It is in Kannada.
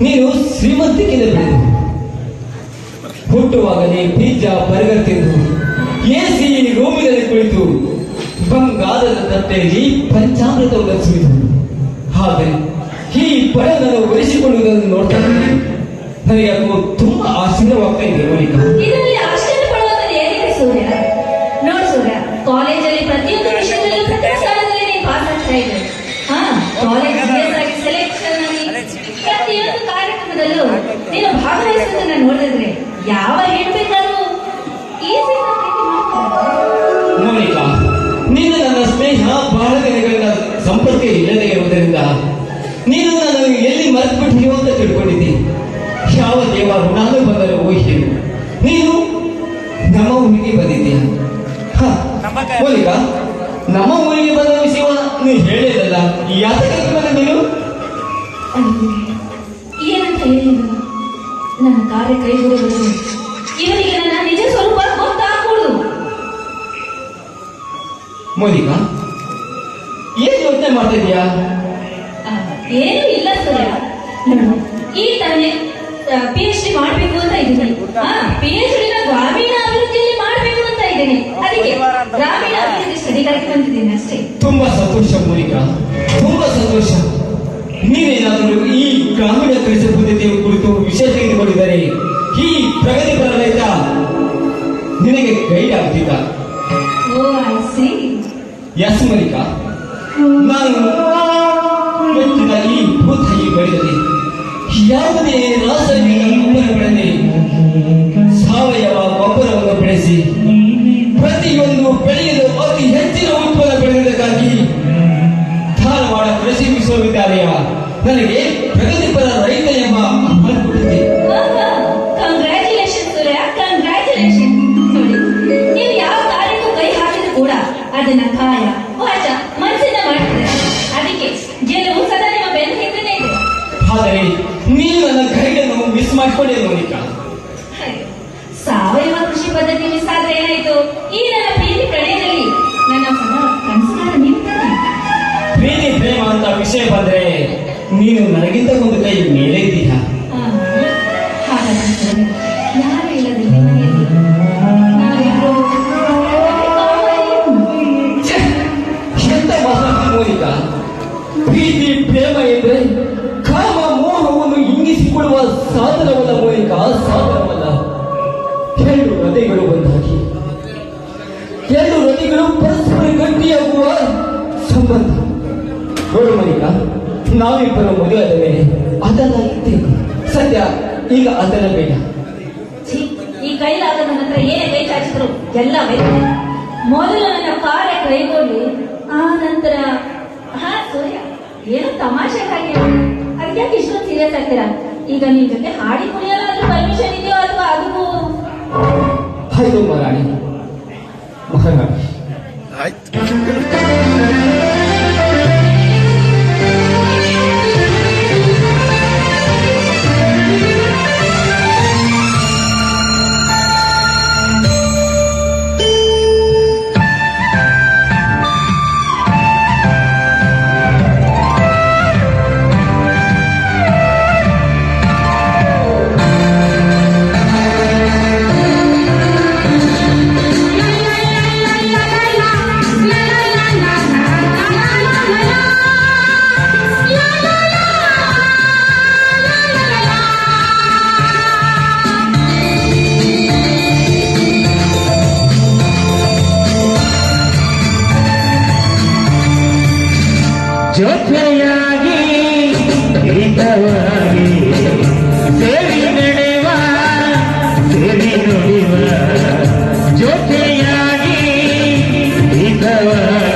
ನೀನು ಶ್ರೀಮಂತಿಕೆಯಿಂದ ಬೆಳೆದು ಹುಟ್ಟುವಾಗಲೇ ಬೀಜ ಬರ್ಗರ್ ತಿಂದು ಎಸಿ ರೂಮಿನಲ್ಲಿ ಕುಳಿತು ಬಂಗಾರದ ತಟ್ಟೆಯಲ್ಲಿ ಪಂಚಾಮೃತವನ್ನು ಸುರಿದು ಹಾಗೆ ಈ ಬಡವನನ್ನು ಒಲಿಸಿಕೊಳ್ಳುವುದನ್ನು ನೋಡ್ತಾ. ನನಗೆ ಅದು ತುಂಬಾ ಆಶ್ಚರ್ಯವಾಗ್ತಾ ಇದೆ ನೋಡಿದ್ರೆ ಯಾವ ಮೋನಿಕಾ ನೀನು ನನ್ನ ಸ್ನೇಹ ಬಹಳ ದಿನಗಳಿಂದ ಸಂಪರ್ಕ ಇಲ್ಲದೆ ಇರುವುದರಿಂದ ನೀನು ನನ್ನನ್ನು ಎಲ್ಲಿ ಮರೆತು ಬಿಟ್ಟಿಯೋ ಅಂತ ತಿಳ್ಕೊಂಡಿದ್ದಿ? ಯಾವ ದೇವ ನಾನು ಬಂದರೆ ಊಹಿರು ನೀನು ನಮ್ಮ ಊರಿಗೆ ಬಂದಿದ್ದೀಯ ಹ, ಮೋನಿಕಾ ನಮ್ಮ ಊರಿಗೆ ಬಂದ ವಿಷಯ ನೀನು ಹೇಳಿದಲ್ಲ ಯಾತಕ್ಕೆ ಬಂದ ನೀನು? ನನ್ನ ಕಾರ್ಯ ಕೈಗೂಡುವುದು ಇವನಿಗೆ ನನ್ನ ನಿಜ ಸ್ವರೂಪ ಗೊತ್ತಾಗ್ಬೋದು. ಮೋನಿಕಾ ಏನ್ ಯೋಚನೆ ಮಾಡ್ತಿದ್ಯಾ ಏನು ಇಲ್ಲ ಸರ್ ನೋಡು ಈ ತಾನೇ ಪಿ ಎಚ್ ಡಿ ಮಾಡ್ಬೇಕು ಅಂತ ಇದ್ದೀನಿ. ಪಿ ಎಚ್ ಡಿ ನ ಗ್ರಾಮೀಣ ಅಭಿವೃದ್ಧಿಯಲ್ಲಿ ಮಾಡ್ಬೇಕು ಅಂತ ಇದ್ದೀನಿ. ಅದಕ್ಕೆ ಗ್ರಾಮೀಣ ಅಭಿವೃದ್ಧಿ ಸ್ಟಡಿಗಳಿಗೆ ಬಂದಿದ್ದೀನಿ ಅಷ್ಟೇ. ತುಂಬಾ ಸಂತೋಷ ಮೋನಿಕಾ ತುಂಬಾ ಸಿ ಎಸ್ ಮೋನಿಕಾ ನಾನು ಮೆಚ್ಚಿದ ಈ ಭೂತಾಯಿ ಯಾವುದೇ ರಾಸಾಯನಿಕ ಗೊಬ್ಬರಗಳಲ್ಲಿ ಸಾವಯವ ಗೊಬ್ಬರವನ್ನು ಬೆಳೆಸಿ ಅದನ್ನ ಕಾಯ. ವಾಚ ಮನಸ್ಸಿಂದ ಮಾಡ್ತಾರೆ. ಅದಕ್ಕೆ ಗೆಲುವು ಸದಾ ನಿಮ್ಮ ಬೆನ್ನ ಹಿಂದೆನೇ ಇದೆ. ಆದರೆ ನೀನು ನನ್ನ ಗೈಡನ್ನು ಮಿಸ್ ಮಾಡಿಕೊಂಡೆ ಮೋನಿಕಾ. ಸಾವಯವ ಕೃಷಿ ಪದ್ಧತಿ ಮಿಸ್ ಆದ್ರೆ ಏನಾಯ್ತು? ಈ ನನ್ನ ಪ್ರೀತಿ ಪ್ರಣಯದಲ್ಲಿ ನನ್ನ ನೀವು ತಾನೇ? ಪ್ರೀತಿ ಪ್ರೇಮ ಅಂತ ವಿಷಯ ಬಂದ್ರೆ ನೀನು ನನಗಿಂತ ಒಂದು ಕೈ ಮೇಲೆ ಇದ್ದೀಯಾ? ಪ್ರೀತಿ, ಪ್ರೇಮ ಎಂದ್ರೆ ಕಾಮ ಮೋಹವನ್ನು ಇಂಗಿಸಿಕೊಳ್ಳುವ ಸಾಧನವಲ್ಲ ಮೂಲಕ ಸಾಧನವಲ್ಲ ಎರಡು ಹೃದಯಗಳು ಒಂದಾಗಿ. ಎರಡು ಹೃದಯಗಳು ಪರಸ್ಪರ ಗಟ್ಟಿಯಾಗುವ ಸಂಬಂಧ. ನೋಡು ಮಲಿಕ ನಾವಿಬ್ಬರು ಮದುವೆ ಆದ ಮೇಲೆ ಅದನ್ನ ಸದ್ಯ ಈಗ ಅದನ್ನ ಬೇಡ. ಈ ಕೈಲಾದ ನನ್ನ ಹತ್ರ ಏನೇ ಕೈ ಎಲ್ಲ ಬೇಕು ಮೊದಲು ನನ್ನ ಕಾರ್ಯ ಕೈಗೊಳ್ಳಿ ಆ ನಂತರ ಹಾ, ಸೂರ್ಯ. ಏನು ತಮಾಷೆ ಹಾಗೆ ಅದಕ್ಕೆ ಇಷ್ಟೊಂದು ಸೀರಿಯಸ್ ಆಗ್ತೀರಾ? ಈಗ ನಿಮ್ ಜೊತೆ ಹಾಡಿ ಕುಣಿಯಲ್ಲ ಪರ್ಮಿಷನ್ ಇದೆಯೋ ಅಥವಾ ಅದಕ್ಕೂ ಮಹಾರಾಣಿ ಮಹಾರಾಣಿ ಜೊತೆಯಾಗಿ ಹಿತವಾಗಿ ಸೇರಿ ನಡೆವ ಸೇರಿ ನುಡಿವ ಜೊತೆಯಾಗಿ ಹಿತವಾಗಿ